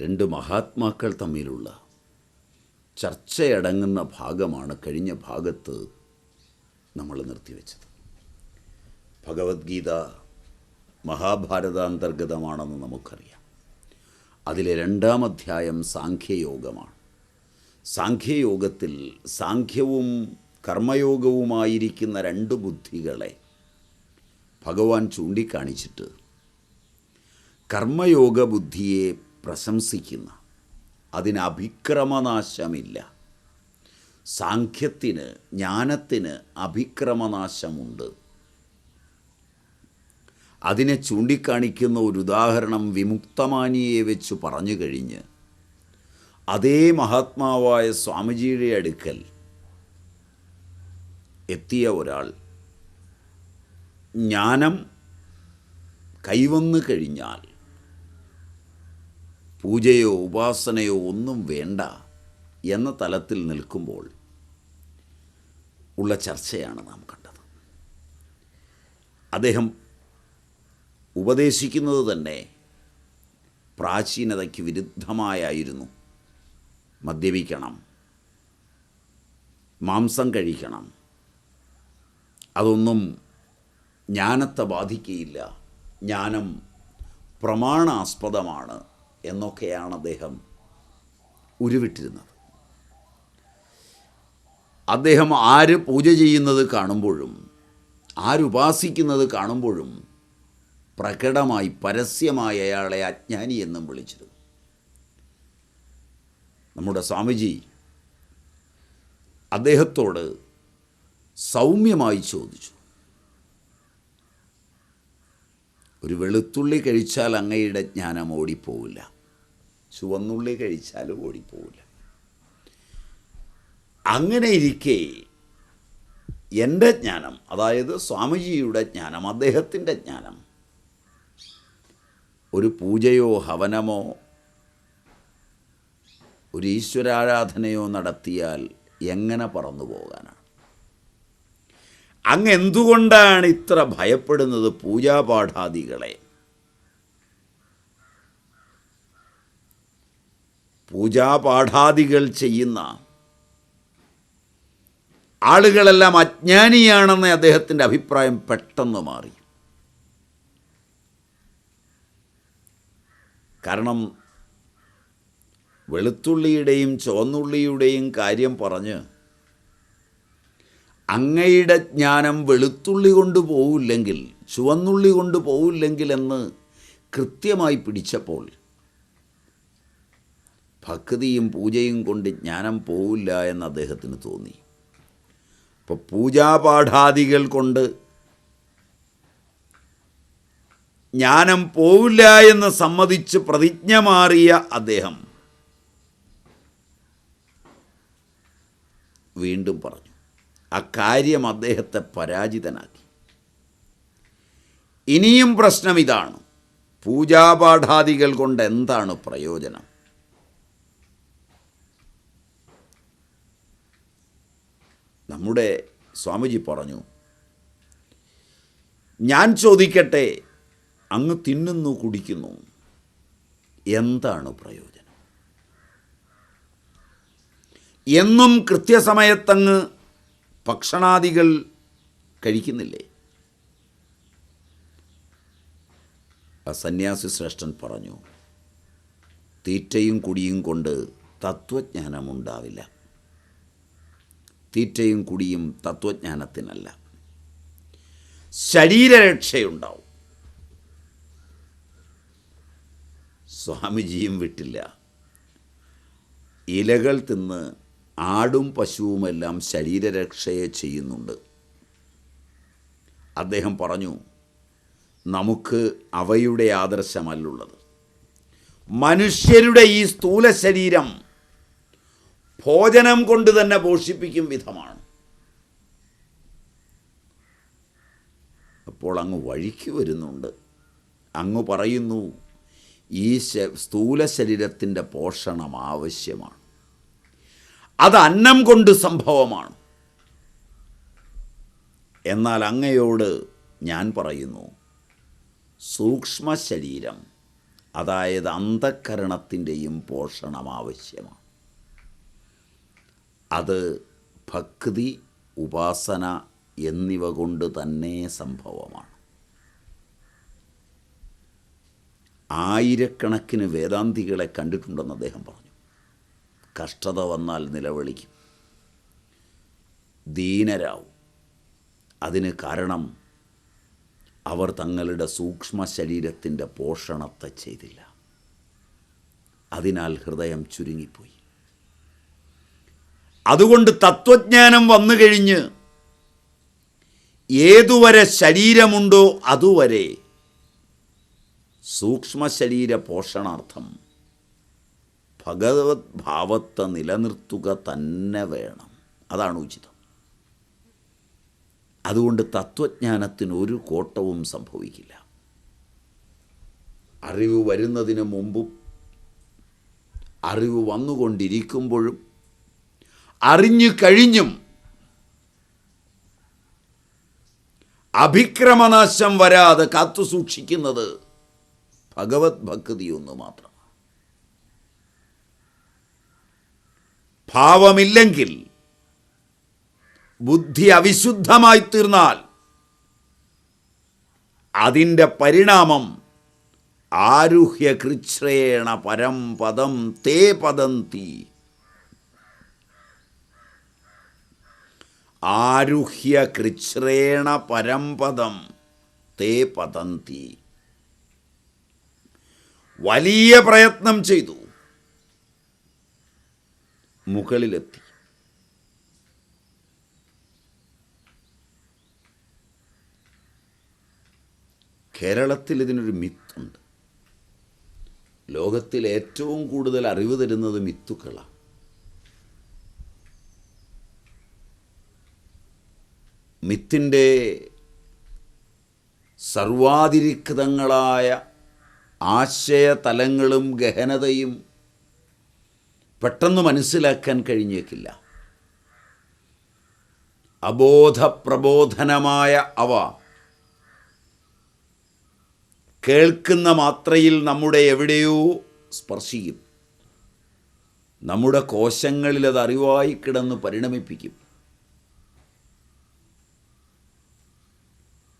രണ്ട് മഹാത്മാക്കൾ തമ്മിലുള്ള ചർച്ചയടങ്ങുന്ന ഭാഗമാണ് കഴിഞ്ഞ ഭാഗത്ത് നമ്മൾ നിർത്തിവെച്ചത്. ഭഗവത്ഗീത മഹാഭാരതാന്തർഗതമാണെന്ന് നമുക്കറിയാം. അതിലെ രണ്ടാം അധ്യായം സാഖ്യയോഗമാണ്. സാഖ്യയോഗത്തിൽ സാഖ്യവും കർമ്മയോഗവുമായിരിക്കുന്ന രണ്ട് ബുദ്ധികളെ ഭഗവാൻ ചൂണ്ടിക്കാണിച്ചിട്ട് കർമ്മയോഗ ബുദ്ധിയെ പ്രശംസിക്കുന്ന. അതിന് അഭിക്രമനാശമില്ല. സാഖ്യത്തിന് ജ്ഞാനത്തിന് അഭിക്രമനാശമുണ്ട്. അതിനെ ചൂണ്ടിക്കാണിക്കുന്ന ഒരു ഉദാഹരണം വിമുക്തമാനിയെ വെച്ച് പറഞ്ഞു കഴിഞ്ഞ് അതേ മഹാത്മാവായ സ്വാമിജിയുടെ അടുക്കൽ എത്തിയ ഒരാൾ ജ്ഞാനം കൈവന്നു കഴിഞ്ഞാൽ പൂജയോ ഉപാസനയോ ഒന്നും വേണ്ട എന്ന തലത്തിൽ നിൽക്കുമ്പോൾ ഉള്ള ചർച്ചയാണ് നാം കണ്ടത്. അദ്ദേഹം ഉപദേശിക്കുന്നത് തന്നെ പ്രാചീനതയ്ക്ക് വിരുദ്ധമായായിരുന്നു. മദ്യപിക്കണം മാംസം കഴിക്കണം അതൊന്നും ജ്ഞാനത്തെ ബാധിക്കുകയില്ല ജ്ഞാനം പ്രമാണാസ്പദമാണ് എന്നൊക്കെയാണ് അദ്ദേഹം ഉരുവിട്ടിരുന്നത്. അദ്ദേഹം ആര് പൂജ ചെയ്യുന്നത് കാണുമ്പോഴും ആരുപാസിക്കുന്നത് കാണുമ്പോഴും പ്രകടമായി പരസ്യമായി അയാളെ അജ്ഞാനി എന്നും വിളിച്ചിരുന്നു. നമ്മുടെ സ്വാമിജി അദ്ദേഹത്തോട് സൗമ്യമായി ചോദിച്ചു. ഒരു വെളുത്തുള്ളി കഴിച്ചാൽ അങ്ങയുടെ ജ്ഞാനം ഓടിപ്പോവില്ല. ചുവന്നുള്ളി കഴിച്ചാലും ഓടിപ്പോവില്ല. അങ്ങനെ ഇരിക്കെ എന്റെ ജ്ഞാനം അതായത് സ്വാമിജിയുടെ ജ്ഞാനം അദ്ദേഹത്തിന്റെ ജ്ഞാനം ഒരു പൂജയോ ഹവനമോ ഒരു ഈശ്വരാരാധനയോ നടത്തിയാൽ എങ്ങനെ പറന്നു പോകാനാണ് അങ്ങ് എന്തുകൊണ്ടാണ് ഇത്ര ഭയപ്പെടുന്നത് പൂജാപാഠാദികളെ? പൂജാപാഠാദികൾ ചെയ്യുന്ന ആളുകളെല്ലാം അജ്ഞാനിയാണെന്ന് അദ്ദേഹത്തിന്റെ അഭിപ്രായം പെട്ടെന്ന് മാറി. കാരണം വെളുത്തുള്ളിയുടെയും ചുവന്നുള്ളിയുടെയും കാര്യം പറഞ്ഞ് അങ്ങയുടെ ജ്ഞാനം വെളുത്തുള്ളി കൊണ്ട് പോവില്ലെങ്കിൽ ചുവന്നുള്ളി കൊണ്ട് പോവില്ലെങ്കിൽ എന്ന് കൃത്യമായി പിടിച്ചപ്പോൾ ഭക്തിയും പൂജയും കൊണ്ട് ജ്ഞാനം പോവില്ല എന്ന് അദ്ദേഹത്തിന് തോന്നി. അപ്പോൾ പൂജാപാഠാദികൾ കൊണ്ട് ജ്ഞാനം പോവില്ല എന്ന് സമ്മതിച്ച് പ്രതിജ്ഞ മാറിയ അദ്ദേഹം വീണ്ടും പറഞ്ഞു. അക്കാര്യം അദ്ദേഹത്തെ പരാജിതനാക്കി. ഇനിയും പ്രശ്നം ഇതാണ്. പൂജാപാഠാദികൾ കൊണ്ട് എന്താണ് പ്രയോജനം? നമ്മുടെ സ്വാമിജി പറഞ്ഞു ഞാൻ ചോദിക്കട്ടെ അങ്ങ് തിന്നുന്നു കുടിക്കുന്നു. എന്താണ് പ്രയോജനം? എന്നും കൃത്യസമയത്തങ്ങ് ഭക്ഷണാദികൾ കഴിക്കുന്നില്ലേ? ആ സന്യാസി ശ്രേഷ്ഠൻ പറഞ്ഞു തീറ്റയും കുടിയും കൊണ്ട് തത്വജ്ഞാനമുണ്ടാവില്ല. തീറ്റയും കുടിയും തത്വജ്ഞാനത്തിനല്ല. ശരീരരക്ഷയുണ്ടാവും. സ്വാമിജിയും വിട്ടില്ല. ഇലകൾ തിന്ന് ആടും പശുവുമെല്ലാം ശരീരരക്ഷയെ ചെയ്യുന്നുണ്ട്. അദ്ദേഹം പറഞ്ഞു നമുക്ക് അവയുടെ ആദർശമല്ലുള്ളത്. മനുഷ്യരുടെ ഈ സ്ഥൂല ശരീരം ഭോജനം കൊണ്ട് തന്നെ പോഷിപ്പിക്കും വിധമാണ്. അപ്പോൾ അങ്ങ് വഴിക്ക് വരുന്നുണ്ട്. അങ്ങ് പറയുന്നു ഈ സ്ഥൂല ശരീരത്തിന്റെ പോഷണം ആവശ്യമാണ്. അത് അന്നം കൊണ്ട് സംഭവമാണ്. എന്നാൽ അങ്ങയോട് ഞാൻ പറയുന്നു സൂക്ഷ്മ ശരീരം അതായത് അന്ധക്കരണത്തിന്റെയും പോഷണം ആവശ്യമാണ്. അത് ഭക്തി ഉപാസന എന്നിവ കൊണ്ട് തന്നെ സംഭവമാണ്. ആയിരക്കണക്കിന് വേദാന്തികളെ കണ്ടിട്ടുണ്ടെന്ന് അദ്ദേഹം പറഞ്ഞു. കഷ്ടത വന്നാൽ നിലവിളിക്കും. ദീനരാവും. അതിന് കാരണം അവർ തങ്ങളുടെ സൂക്ഷ്മ ശരീരത്തിന്റെ പോഷണത്തെ ചെയ്തില്ല. അതിനാൽ ഹൃദയം ചുരുങ്ങിപ്പോയി. അതുകൊണ്ട് തത്വജ്ഞാനം വന്നു കഴിഞ്ഞ് ഏതുവരെ ശരീരമുണ്ടോ അതുവരെ സൂക്ഷ്മ ശരീര പോഷണാർത്ഥം ഭഗവത് ഭാവത്തെ നിലനിർത്തുക തന്നെ വേണം. അതാണ് ഉചിതം. അതുകൊണ്ട് തത്വജ്ഞാനത്തിന് ഒരു കോട്ടവും സംഭവിക്കില്ല. അറിവ് വരുന്നതിന് മുമ്പും അറിവ് വന്നുകൊണ്ടിരിക്കുമ്പോഴും അറിഞ്ഞു കഴിഞ്ഞും അഭിക്രമനാശം വരാതെ കാത്തു സൂക്ഷിക്കുന്നത് ഭഗവത് ഭക്തി ഒന്ന് മാത്രമാണ് ഭാവമില്ലെങ്കിൽ ബുദ്ധി അവിശുദ്ധമായി തീർന്നാൽ അതിന്റെ പരിണാമം ആരുഹ്യ കൃച്ഛ്രേണ പരം പദം തേ പദന്തി. ആരുഹ്യ കൃച്ഛ്രേണ പരംപദം തേ പതന്തി വലിയ പ്രയത്നം ചെയ്തു. മുകളിലെത്തി. കേരളത്തിൽ ഇതിനൊരു മിത്തുണ്ട്. ലോകത്തിൽ ഏറ്റവും കൂടുതൽ അറിവ് തരുന്നത് മിത്തുക്കളാണ്. മിത്തിന്റെ സർവാതിരിക്തങ്ങളായ ആശയതലങ്ങളും ഗഹനതയും പെട്ടെന്ന് മനസ്സിലാക്കാൻ കഴിഞ്ഞേക്കില്ല. അബോധപ്രബോധനമായ അവ കേൾക്കുന്ന മാത്രയിൽ നമ്മുടെ എവിടെയോ സ്പർശിക്കും. നമ്മുടെ കോശങ്ങളിൽ അത് അറിവായി കിടന്ന് പരിണമിപ്പിക്കും.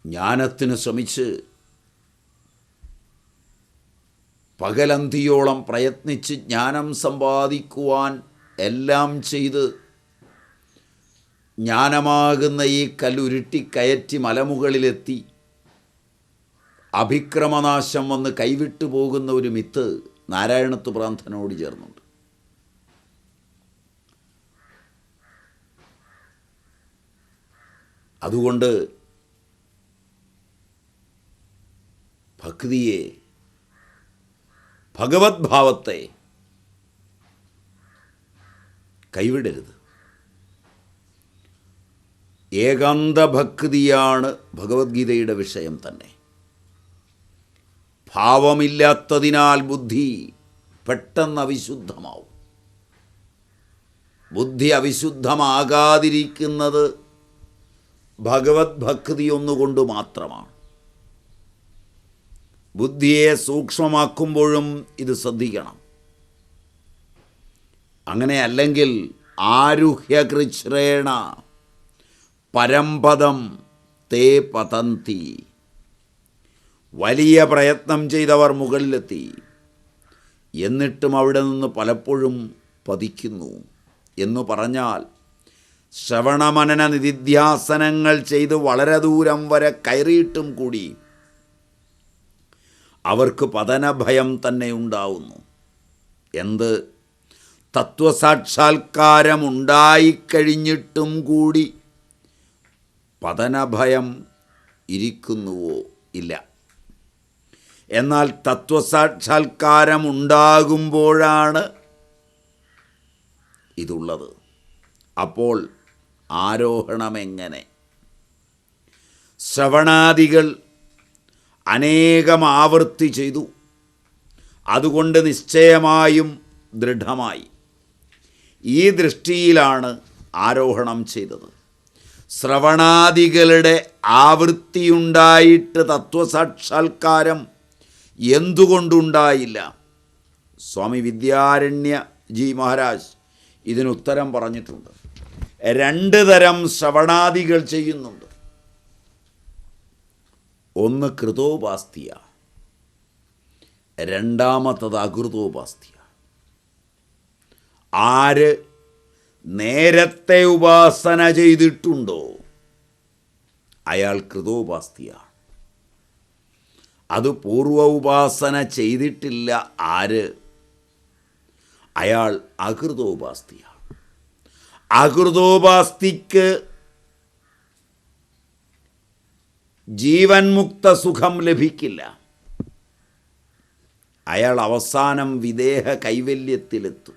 ജ്ഞാനത്തിന് ശ്രമിച്ച് പകലന്തിയോളം പ്രയത്നിച്ച് ജ്ഞാനം സമ്പാദിക്കുവാൻ എല്ലാം ചെയ്ത് ജ്ഞാനമാകുന്ന ഈ കല്ലുരുട്ടി കയറ്റി മലമുകളിലെത്തി. അഭിക്രമനാശം വന്ന് കൈവിട്ടു പോകുന്ന ഒരു മിത്ത് നാരായണത്വ പ്രാന്തനോട് ചേർന്നുണ്ട്. അതുകൊണ്ട് ഭക്തിയെ ഭഗവത് ഭാവത്തെ കൈവിടരുത്. ഏകാന്ത ഭക്തിയാണ് ഭഗവത്ഗീതയുടെ വിഷയം തന്നെ. ഭാവമില്ലാത്തതിനാൽ ബുദ്ധി പെട്ടെന്ന് അവിശുദ്ധമാവും. ബുദ്ധി അവിശുദ്ധമാകാതിരിക്കുന്നത് ഭഗവത് ഭക്തി ഒന്നുകൊണ്ട് മാത്രമാണ്. ബുദ്ധിയെ സൂക്ഷ്മമാക്കുമ്പോഴും ഇത് ശ്രദ്ധിക്കണം. അങ്ങനെ അല്ലെങ്കിൽ ആരുഹ്യകൃച്ഛ്രേണ പരമ്പദം തേ പതന്തി. വലിയ പ്രയത്നം ചെയ്തവർ മുകളിലെത്തി. എന്നിട്ടും അവിടെ നിന്ന് പലപ്പോഴും പതിക്കുന്നു എന്ന് പറഞ്ഞാൽ ശ്രവണമനന നിധിധ്യാസനങ്ങൾ ചെയ്ത് വളരെ ദൂരം വരെ കയറിയിട്ടും കൂടി അവർക്ക് പതനഭയം തന്നെ ഉണ്ടാവുന്നു. എന്ത്? തത്വസാക്ഷാത്കാരം ഉണ്ടായിക്കഴിഞ്ഞിട്ടും കൂടി പതനഭയം ഇരിക്കുന്നുവോ ഇല്ല. എന്നാൽ തത്വസാക്ഷാത്കാരം ഉണ്ടാകുമ്പോഴാണ് ഇതുള്ളത്. അപ്പോൾ ആരോഹണമെങ്ങനെ? ശ്രവണാദികൾ അനേകം ആവർത്തി ചെയ്തു. അതുകൊണ്ട് നിശ്ചയമായും ദൃഢമായി. ഈ ദൃഷ്ടിയിലാണ് ആരോഹണം ചെയ്തത്. ശ്രവണാദികളുടെ ആവൃത്തിയുണ്ടായിട്ട് തത്വസാക്ഷാത്കാരം എന്തുകൊണ്ടുണ്ടായില്ല? സ്വാമി വിദ്യാരണ്യ ജി മഹാരാജ് ഇതിനുത്തരം പറഞ്ഞിട്ടുണ്ട്. രണ്ട് തരം ശ്രവണാദികൾ ചെയ്യുന്നുണ്ട് ഒന്ന് കൃതോപാസ്തിയ രണ്ടാമത്തത് അകൃതോപാസ്തിയ. ആര് നേരത്തെ ഉപാസന ചെയ്തിട്ടുണ്ടോ അയാൾ കൃതോപാസ്തിയാണ് അത് പൂർവ ഉപാസന ചെയ്തിട്ടില്ല ആര് അയാൾ അകൃതോപാസ്തിയാണ് അകൃതോപാസ്തിക്ക് ജീവൻ മുക്ത സുഖം ലഭിക്കില്ല. അയാൾ അവസാനം വിദേഹ കൈവല്യത്തിലെത്തും.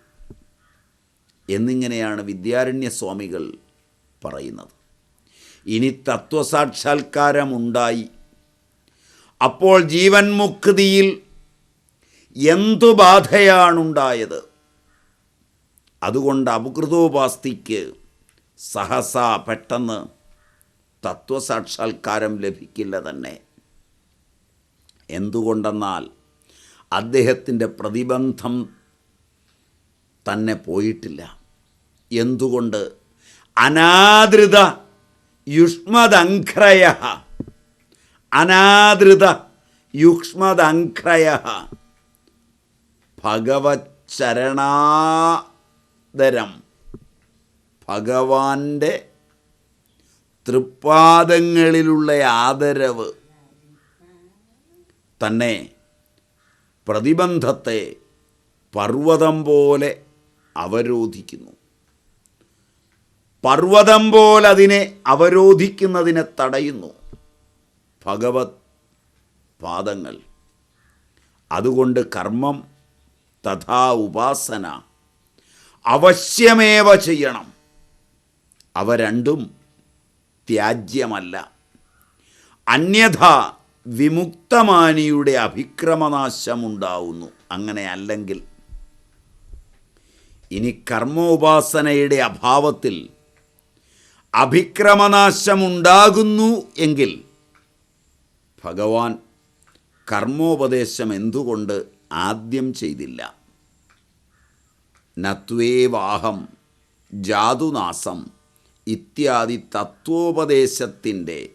എന്നിങ്ങനെയാണ് വിദ്യാരണ്യ സ്വാമികൾ പറയുന്നത്. ഇനി തത്വസാക്ഷാത്കാരമുണ്ടായി. അപ്പോൾ ജീവൻ മുക്തിയിൽ എന്തു ബാധയാണുണ്ടായത്? അതുകൊണ്ട് അപകൃതോപാസ്തിക്ക് സഹസ പെട്ടെന്ന് തത്വസാക്ഷാത്കാരം ലഭിക്കില്ല തന്നെ. എന്തുകൊണ്ടെന്നാൽ അദ്ദേഹത്തിന്റെ പ്രതിബന്ധം തന്നെ പോയിട്ടില്ല. എന്തുകൊണ്ട്? അനാദൃത യുഷ്മദംഘ്രയ. അനാദൃത യുഷ്മദംഘ്രയ. ഭഗവച്ചരണാദരം ഭഗവാന്റെ തൃപ്പാദങ്ങളിലുള്ള ആദരവ് തന്നെ പ്രതിബന്ധത്തെ പർവതം പോലെ അവരോധിക്കുന്നു. പർവതം പോലെ അതിനെ അവരോധിക്കുന്നതിനെ തടയുന്നു. ഭഗവത് പാദങ്ങൾ. അതുകൊണ്ട് കർമ്മം തഥാ ഉപാസന. അവശ്യമേവ ചെയ്യണം. അവ രണ്ടും ത്യാജ്യമല്ല. അന്യഥ വിമുക്തമാനിയുടെ അഭിക്രമനാശമുണ്ടാവുന്നു. അങ്ങനെ അല്ലെങ്കിൽ ഇനി കർമ്മോപാസനയുടെ അഭാവത്തിൽ അഭിക്രമനാശമുണ്ടാകുന്നു എങ്കിൽ ഭഗവാൻ കർമ്മോപദേശം എന്തുകൊണ്ട് ആദ്യം ചെയ്തില്ല? നത്വേവാഹം ജാതുനാസം ഇത്യാദി തത്വോപദേശത്തിന്റെ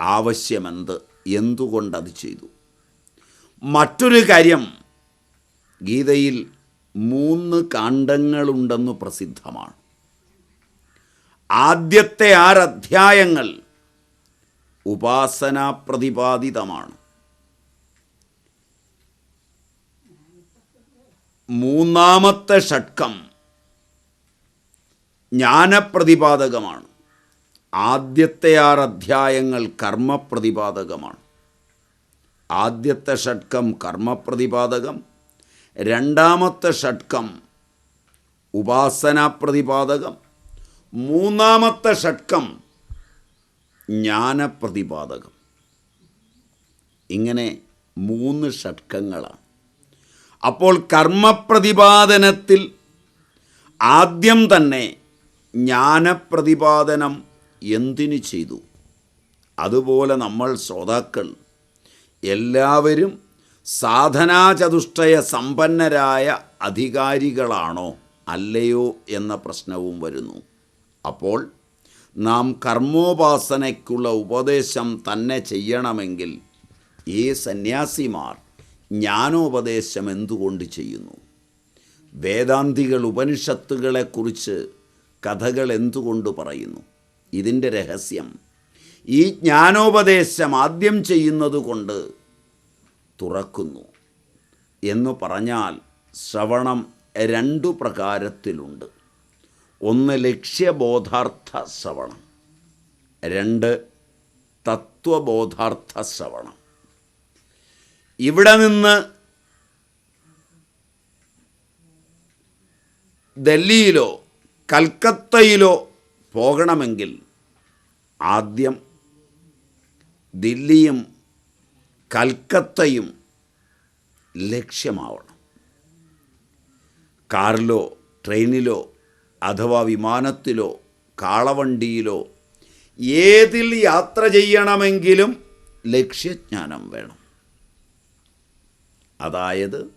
ആവശ്യമെന്ത്? എന്തുകൊണ്ടത് ചെയ്തു? മറ്റൊരു കാര്യം ഗീതയിൽ മൂന്ന് കാണ്ഡങ്ങളുണ്ടെന്ന് പ്രസിദ്ധമാണ്. ആദ്യത്തെ ആറ് അധ്യായങ്ങൾ ഉപാസന പ്രതിപാദിതമാണ് മൂന്നാമത്തെ ഷട്കം ജ്ഞാനപ്രതിപാദകമാണ്. ആദ്യത്തെ ആറ് അധ്യായങ്ങൾ കർമ്മപ്രതിപാദകമാണ്. ആദ്യത്തെ ഷഡ്കം കർമ്മപ്രതിപാദകം. രണ്ടാമത്തെ ഷഡ്കം ഉപാസനാപ്രതിപാദകം. മൂന്നാമത്തെ ഷഡ്കം ജ്ഞാനപ്രതിപാദകം. ഇങ്ങനെ മൂന്ന് ഷഡ്കങ്ങളാണ്. അപ്പോൾ കർമ്മപ്രതിപാദനത്തിൽ ആദ്യം തന്നെ ജ്ഞാനപ്രതിപാദനം എന്തിനു ചെയ്തു? അതുപോലെ നമ്മൾ ശ്രോതാക്കൾ എല്ലാവരും സാധനാചതുഷ്ടയ സമ്പന്നരായ അധികാരികളാണോ അല്ലയോ എന്ന പ്രശ്നവും വരുന്നു. അപ്പോൾ നാം കർമ്മോപാസനയ്ക്കുള്ള ഉപദേശം തന്നെ ചെയ്യണമെങ്കിൽ ഈ സന്യാസിമാർ ജ്ഞാനോപദേശം എന്തുകൊണ്ട് ചെയ്യുന്നു? വേദാന്തികൾ ഉപനിഷത്തുകളെക്കുറിച്ച് കഥകൾ എന്തുകൊണ്ട് പറയുന്നു? ഇതിന്റെ രഹസ്യം. ഈ ജ്ഞാനോപദേശം ആദ്യം ചെയ്യുന്നത് കൊണ്ട് തുറക്കുന്നു. എന്ന് പറഞ്ഞാൽ ശ്രവണം രണ്ടു പ്രകാരത്തിലുണ്ട്. ഒന്ന് ലക്ഷ്യബോധാർത്ഥ ശ്രവണം. രണ്ട് തത്വബോധാർത്ഥ ശ്രവണം. ഇവിടെ നിന്ന് ഡൽഹിയിലോ കൽക്കത്തയിലോ പോകണമെങ്കിൽ ആദ്യം ദില്ലിയും കൽക്കത്തയും ലക്ഷ്യമാവണം. കാറിലോ ട്രെയിനിലോ അഥവാ വിമാനത്തിലോ കാളവണ്ടിയിലോ ഏതിൽ യാത്ര ചെയ്യണമെങ്കിലും ലക്ഷ്യജ്ഞാനം വേണം. അതായത്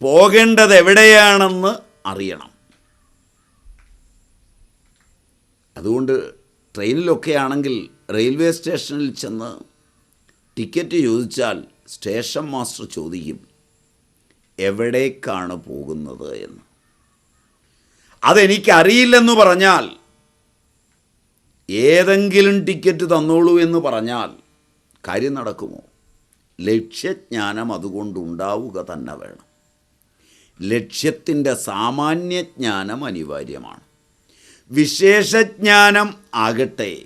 പോകേണ്ടത് എവിടെയാണെന്ന് അറിയണം. അതുകൊണ്ട് ട്രെയിനിലൊക്കെ ആണെങ്കിൽ റെയിൽവേ സ്റ്റേഷനിൽ ചെന്ന് ടിക്കറ്റ് ചോദിച്ചാൽ സ്റ്റേഷൻ മാസ്റ്റർ ചോദിക്കും എവിടേക്കാണ് പോകുന്നത് എന്ന്? അതെനിക്കറിയില്ലെന്ന് പറഞ്ഞാൽ ഏതെങ്കിലും ടിക്കറ്റ് തന്നോളൂ എന്ന് പറഞ്ഞാൽ കാര്യം നടക്കുമോ? ലക്ഷ്യജ്ഞാനം അതുകൊണ്ടുണ്ടാവുക തന്നെ വേണം. ലക്ഷ്യത്തിന്റെ സാമാന്യജ്ഞാനം അനിവാര്യമാണ്. വിശേഷജ്ഞാനം ആകട്ടെ.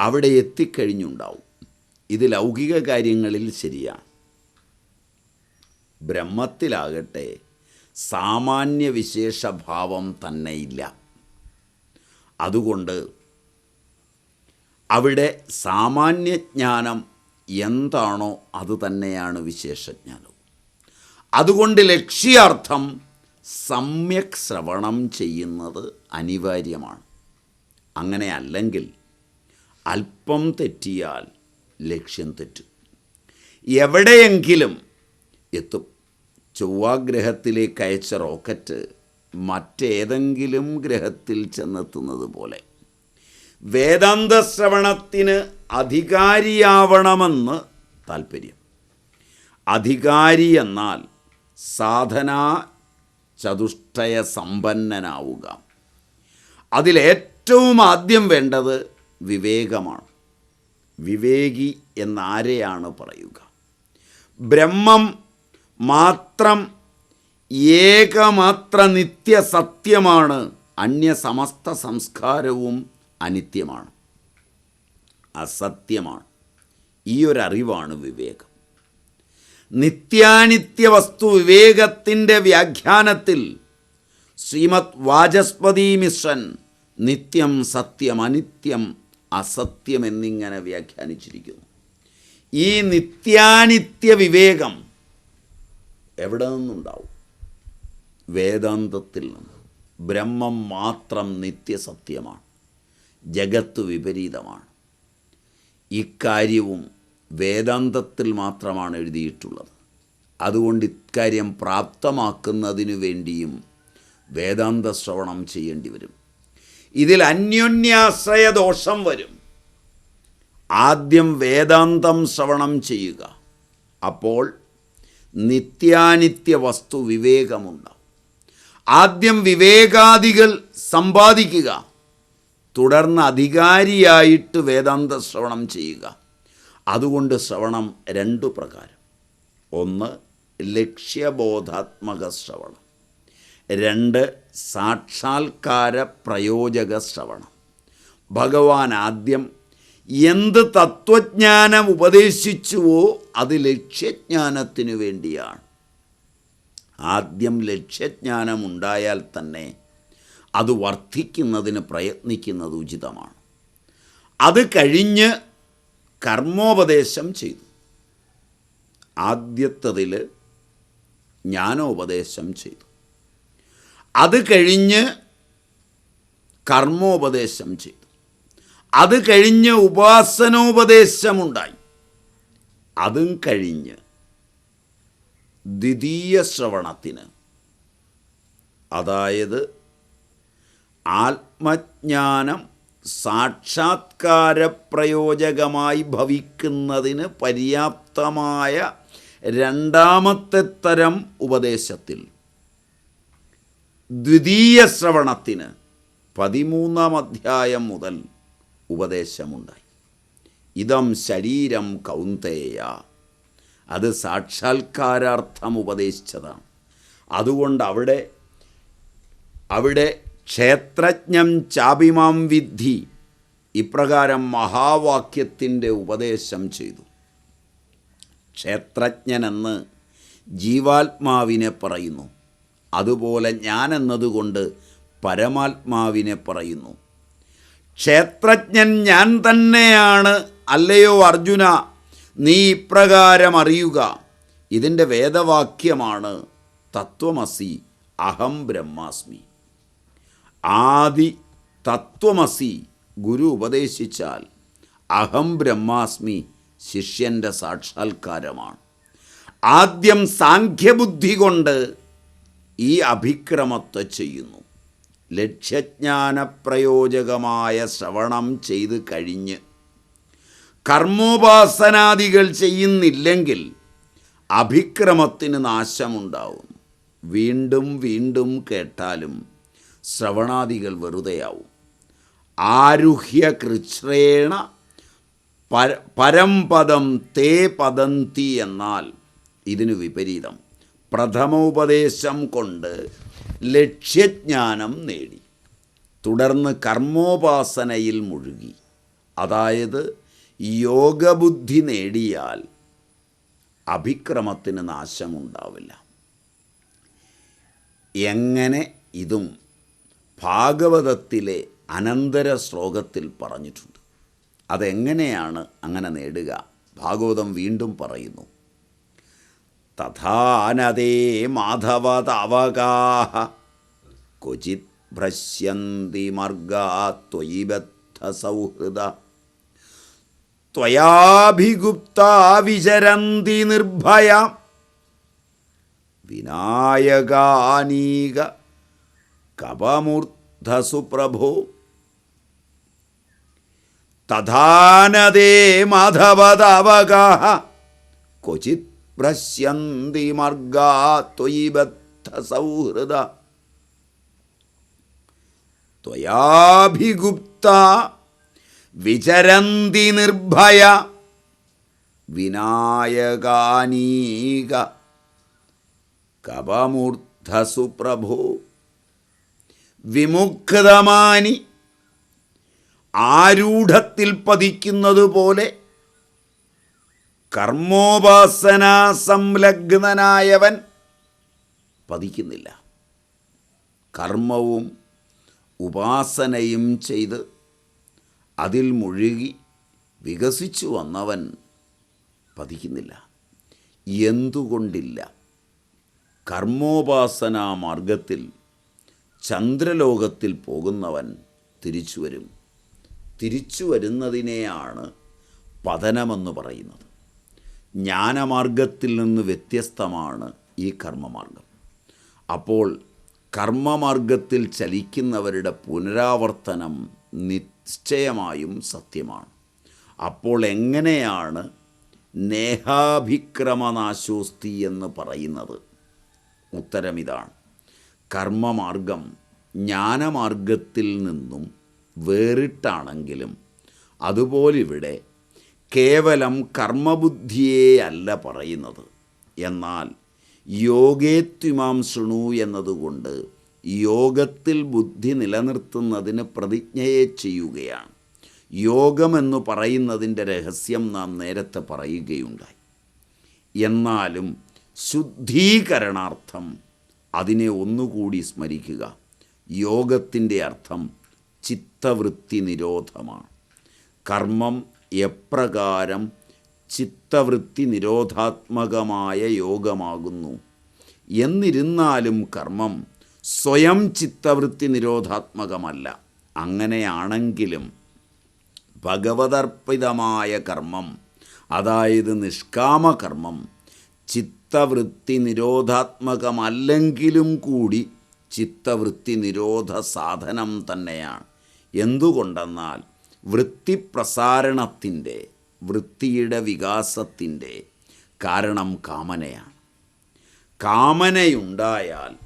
അവിടെ എത്തിക്കഴിഞ്ഞുണ്ടാവും. ഇത് ലൗകിക കാര്യങ്ങളിൽ ശരിയാണ്. ബ്രഹ്മത്തിലാകട്ടെ സാമാന്യ വിശേഷഭാവം തന്നെയില്ല. അതുകൊണ്ട് അവിടെ സാമാന്യജ്ഞാനം എന്താണോ അത് തന്നെയാണ് വിശേഷജ്ഞാനം. അതുകൊണ്ട് ലക്ഷ്യാർത്ഥം സമ്യക് ശ്രവണം ചെയ്യുന്നത് അനിവാര്യമാണ്. അങ്ങനെ അല്ലെങ്കിൽ അല്പം തെറ്റിയാൽ ലക്ഷ്യം തെറ്റും. എവിടെയെങ്കിലും എത്തും. ചൊവ്വാഗ്രഹത്തിലേക്ക് അയച്ച റോക്കറ്റ് മറ്റേതെങ്കിലും ഗ്രഹത്തിൽ ചെന്നെത്തുന്നത് പോലെ. വേദാന്ത ശ്രവണത്തിന് അധികാരിയാവണമെന്ന് താല്പര്യം അധികാരി എന്നാൽ സാധന ചതുഷ്ടയ സമ്പന്നനാവുക. അതിലേറ്റവും ആദ്യം വേണ്ടത് വിവേകമാണ്. വിവേകി എന്നാരെയാണ് പറയുക? ബ്രഹ്മം മാത്രം ഏകമാത്ര നിത്യസത്യമാണ് അന്യ സമസ്ത സംസ്കാരവും അനിത്യമാണ്. അസത്യമാണ്. ഈ ഒരറിവാണ് വിവേകം. നിത്യാനിത്യ വസ്തു വിവേകത്തിന്റെ വ്യാഖ്യാനത്തിൽ ശ്രീമദ് വാചസ്പതി മിശ്രൻ നിത്യം സത്യം അനിത്യം അസത്യം എന്നിങ്ങനെ വ്യാഖ്യാനിച്ചിരിക്കുന്നു. ഈ നിത്യാനിത്യ വിവേകം എവിടെ നിന്നുണ്ടാവും? വേദാന്തത്തിൽ നിന്ന്. ബ്രഹ്മം മാത്രം നിത്യസത്യമാണ്. ജഗത്ത് വിപരീതമാണ്. ഇക്കാര്യവും വേദാന്തത്തിൽ മാത്രമാണ് എഴുതിയിട്ടുള്ളത്. അതുകൊണ്ട് ഇക്കാര്യം പ്രാപ്തമാക്കുന്നതിനു വേണ്ടിയും വേദാന്ത ശ്രവണം ചെയ്യേണ്ടി വരും. ഇതിൽ അന്യോന്യാശ്രയ ദോഷം വരും. ആദ്യം വേദാന്തം ശ്രവണം ചെയ്യുക. അപ്പോൾ നിത്യാനിത്യ വസ്തു വിവേകമുണ്ടാവും. ആദ്യം വിവേകാദികൾ സമ്പാദിക്കുക. തുടർന്ന് അധികാരിയായിട്ട് വേദാന്ത ശ്രവണം ചെയ്യുക. അതുകൊണ്ട് ശ്രവണം രണ്ടു പ്രകാരം. ഒന്ന് ലക്ഷ്യബോധാത്മക ശ്രവണം. രണ്ട് സാക്ഷാത്കാര പ്രയോജക ശ്രവണം. ഭഗവാൻ ആദ്യം എന്ത് തത്വജ്ഞാനം ഉപദേശിച്ചുവോ അത് ലക്ഷ്യജ്ഞാനത്തിനു വേണ്ടിയാണ്. ആദ്യം ലക്ഷ്യജ്ഞാനം ഉണ്ടായാൽ തന്നെ അത് വർദ്ധിക്കുന്നതിന് പ്രയത്നിക്കുന്നത് ഉചിതമാണ്. അത് കഴിഞ്ഞ് കർമ്മോപദേശം ചെയ്തു. ആദ്യത്തതിൽ ജ്ഞാനോപദേശം ചെയ്തു. അത് കഴിഞ്ഞ് കർമ്മോപദേശം ചെയ്തു. അത് കഴിഞ്ഞ് ഉപാസനോപദേശമുണ്ടായി. അതും കഴിഞ്ഞ് ദ്വിതീയ ശ്രവണത്തിന്. അതായത് ആത്മജ്ഞാനം സാക്ഷാത്കാര പ്രയോജകമായി ഭവിക്കുന്നതിന് പര്യാപ്തമായ രണ്ടാമത്തെ തരം ഉപദേശത്തിൽ ദ്വിതീയ ശ്രവണത്തിന് പതിമൂന്നാം അധ്യായം മുതൽ ഉപദേശമുണ്ടായി. ഇതം ശരീരം കൗന്തേയ. അത് സാക്ഷാത്കാരാർത്ഥം ഉപദേശിച്ചതാണ്. അതുകൊണ്ട് അവിടെ അവിടെ ക്ഷേത്രജ്ഞം ചാപിമാം വിദ്ധി ഇപ്രകാരം മഹാവാക്യത്തിന്റെ ഉപദേശം ചെയ്തു. ക്ഷേത്രജ്ഞനെന്ന് ജീവാത്മാവിനെ പറയുന്നു. അതുപോലെ ഞാൻ എന്നതുകൊണ്ട് പരമാത്മാവിനെ പറയുന്നു. ക്ഷേത്രജ്ഞൻ ഞാൻ തന്നെയാണ് അല്ലയോ അർജുന? നീ ഇപ്രകാരം അറിയുക. ഇതിന്റെ വേദവാക്യമാണ് തത്വമസി അഹം ബ്രഹ്മാസ്മി. ആദി തത്വമസി ഗുരു ഉപദേശിച്ചാൽ അഹം ബ്രഹ്മാസ്മി ശിഷ്യന്റെ സാക്ഷാത്കാരമാണ്. ആദ്യം സാഖ്യബുദ്ധി കൊണ്ട് ഈ അഭിക്രമത്തെ ചെയ്യുന്നു. ലക്ഷ്യജ്ഞാനപ്രയോജകമായ ശ്രവണം ചെയ്ത് കഴിഞ്ഞ് കർമ്മോപാസനാദികൾ ചെയ്യുന്നില്ലെങ്കിൽ അഭിക്രമത്തിന് നാശമുണ്ടാവും. വീണ്ടും വീണ്ടും കേട്ടാലും ശ്രവണാദികൾ വെറുതെയാവും. ആരുഹ്യ കൃച്ഛ്രേണ പര പരംപദം തേ പദന്തി എന്നാൽ ഇതിനു വിപരീതം. പ്രഥമോപദേശം കൊണ്ട് ലക്ഷ്യജ്ഞാനം നേടി. തുടർന്ന് കർമ്മോപാസനയിൽ മുഴുകി. അതായത് യോഗബുദ്ധി നേടിയാൽ അഭിക്രമത്തിന് നാശമുണ്ടാവില്ല. എങ്ങനെ ഇതും ഭാഗവതത്തിലെ അനന്തര ശ്ലോകത്തിൽ പറഞ്ഞിട്ടുണ്ട്. അതെങ്ങനെയാണ് അങ്ങനെ നേടുക? ഭാഗവതം വീണ്ടും പറയുന്നു. തഥാനതേ മാധവതവകാഹ ക്വചിത് ഭ്രശ്യന്തി മർഗാ ത്വയി ബദ്ധ സൗഹൃദ ത്വയാഭിഗുപ്താ വിചരന്തി നിർഭയ വിനായകാനീക കപമൂർധസു പ്രഭോ തഥാനതേ മാധവതവകാഹ ക്വചിത് ഭ്രശ്യന്തി മർഗാ ത്വയി ബദ്ധ സൗഹൃദ ത്വയാഭിഗുപ്ത വിചരന്തി നിർഭയ വിനായകാനീക കപമൂർദ്ധസു പ്രഭു വിമുക്തമാനി ആരൂഢത്തിൽ പതിക്കുന്നത് പോലെ കർമ്മോപാസനാ സംലഗ്നനായവൻ പതിക്കുന്നില്ല. കർമ്മവും ഉപാസനയും ചെയ്ത് അതിൽ മുഴുകി വികസിച്ചു വന്നവൻ പതിക്കുന്നില്ല. എന്തുകൊണ്ടില്ല? കർമ്മോപാസനാ മാർഗത്തിൽ ചന്ദ്രലോകത്തിൽ പോകുന്നവൻ തിരിച്ചു വരും തിരിച്ചു വരുന്നതിനെയാണ് പതനമെന്ന് പറയുന്നത്. ജ്ഞാനമാർഗത്തിൽ നിന്ന് വ്യത്യസ്തമാണ് ഈ കർമ്മമാർഗം. അപ്പോൾ കർമ്മമാർഗത്തിൽ ചലിക്കുന്നവരുടെ പുനരാവർത്തനം നിശ്ചയമായും സത്യമാണ്. അപ്പോൾ എങ്ങനെയാണ് നേഹാഭിക്രമനാശോസ്തി എന്ന് പറയുന്നത്? ഉത്തരം ഇതാണ്. കർമ്മമാർഗം ജ്ഞാനമാർഗത്തിൽ നിന്നും വേറിട്ടാണെങ്കിലും അതുപോലിവിടെ കേവലം കർമ്മബുദ്ധിയെ അല്ല പറയുന്നത്. എന്നാൽ യോഗേത്വിമാം ശൃണു എന്നതുകൊണ്ട് യോഗത്തിൽ ബുദ്ധി നിലനിർത്തുന്നതിന് പ്രതിജ്ഞയെ ചെയ്യുകയാണ്. യോഗമെന്ന് പറയുന്നതിന്റെ രഹസ്യം നാം നേരത്തെ പറയുകയുണ്ടായി. എന്നാലും ശുദ്ധീകരണാർത്ഥം അതിനെ ഒന്നുകൂടി സ്മരിക്കുക. യോഗത്തിന്റെ അർത്ഥം ചിത്തവൃത്തി നിരോധമാണ് കർമ്മം എപ്രകാരം ചിത്തവൃത്തി നിരോധാത്മകമായ യോഗമാകുന്നു. എന്നിരുന്നാലും കർമ്മം സ്വയം ചിത്തവൃത്തി നിരോധാത്മകമല്ല. അങ്ങനെയാണെങ്കിലും ഭഗവതർപ്പിതമായ കർമ്മം അതായത് നിഷ്കാമകർമ്മം ചിത്തവൃത്തി നിരോധാത്മകമല്ലെങ്കിലും കൂടി ചിത്തവൃത്തി നിരോധ സാധനം തന്നെയാണ്. എന്തുകൊണ്ടെന്നാൽ വൃത്തിപ്രസാരണത്തിന്റെ വൃത്തിയുടെ വികാസത്തിന്റെ കാരണം കാമനയാണ്. കാമനയുണ്ടായാൽ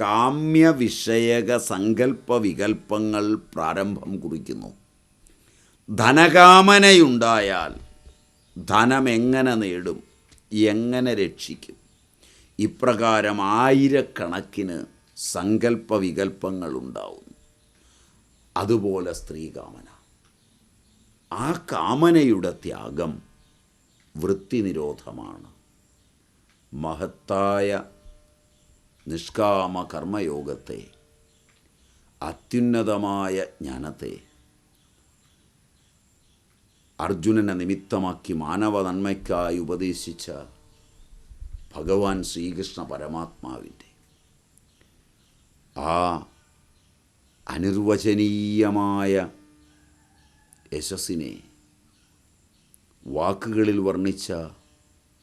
കാമ്യവിഷയക സങ്കല്പ വികൽപ്പങ്ങൾ പ്രാരംഭം കുറിക്കുന്നു. ധനകാമനയുണ്ടായാൽ ധനം എങ്ങനെ നേടും? എങ്ങനെ രക്ഷിക്കും? ഇപ്രകാരം ആയിരക്കണക്കിന് സങ്കല്പ വികൽപ്പങ്ങൾ ഉണ്ടാവുന്നു അതുപോലെ സ്ത്രീകാമന. ആ കാമനയുടെ ത്യാഗം വൃത്തിനിരോധമാണ്. മഹത്തായ നിഷ്കാമ കർമ്മയോഗത്തെ അത്യുന്നതമായ ജ്ഞാനത്തെ അർജുനനെ നിമിത്തമാക്കി മാനവ നന്മയ്ക്കായി ഉപദേശിച്ച ഭഗവാൻ ശ്രീകൃഷ്ണ പരമാത്മാവിന്റെ ആ അനിർവചനീയമായ യശസ്സിനെ വാക്കുകളിൽ വർണിച്ച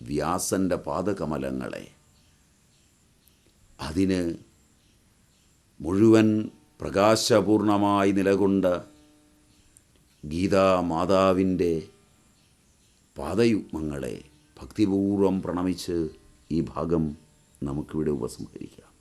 വ്യാസന്റെ പാദകമലങ്ങളെ. അതിന് മുഴുവൻ പ്രകാശപൂർണമായി നിലകൊണ്ട ഗീതാമാതാവിന്റെ പാദയുഗ്മങ്ങളെ ഭക്തിപൂർവം പ്രണമിച്ച് ഈ ഭാഗം നമുക്കിവിടെ ഉപസംഹരിക്കാം.